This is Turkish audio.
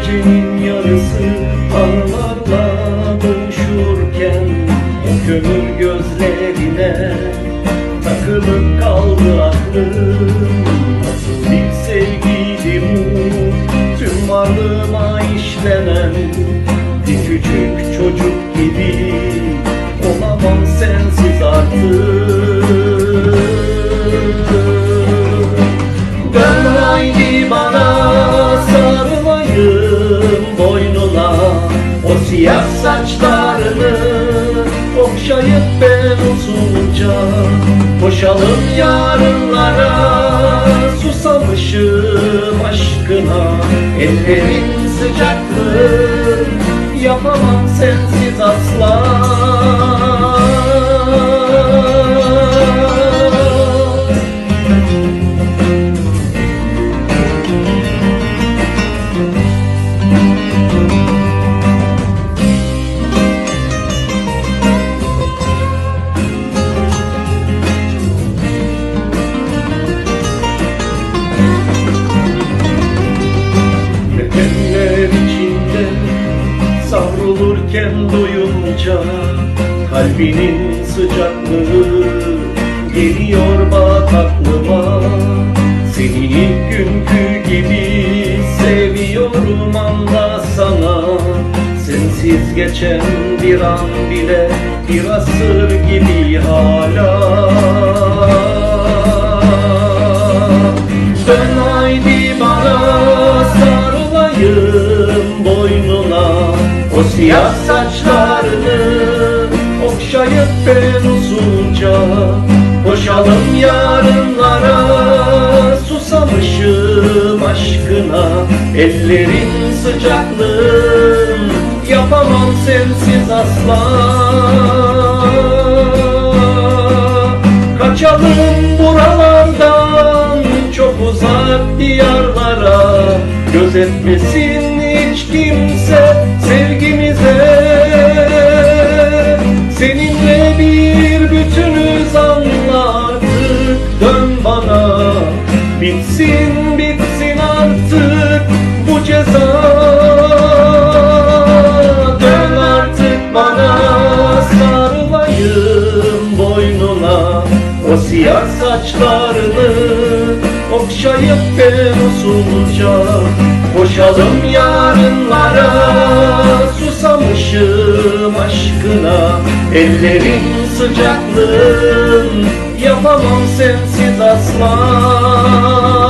gecenin yarısı Anlarla konuşurken O kömür gözlerine Takılıp kaldı aklım. Nasıl bir sevgiydi bu Tüm varlığıma işlenen Bir küçük çocuk gibi Olamam sensiz artık. Siyah saçlarını okşayıp ben usulca Koşalım yarınlara. Susamışım aşkına Ellerin sıcaklığı yapamam sensiz asla savrulurken duyunca Kalbinin sıcaklığı geliyor bak aklıma. Seni ilk günkü gibi seviyorum anla sana. Sensiz geçen bir an bile bir asır gibi hala O siyah saçlarını okşayıp ben uzunca Koşalım yarınlara. Susamışım aşkına Ellerin sıcaklığı yapamam sensiz asla. Kaçalım buralardan çok uzak diyarlara. Gözetmesin hiç kimse Seninle bir bütünüz anla artık Dön bana. Bitsin bitsin artık bu ceza. Dön artık bana. Sarılayım boynuna O siyah saçlarını. Okşayıp ben usulca Koşalım yarınlara susamışım aşkına. Ellerin sıcaklığın yapamam sensiz asla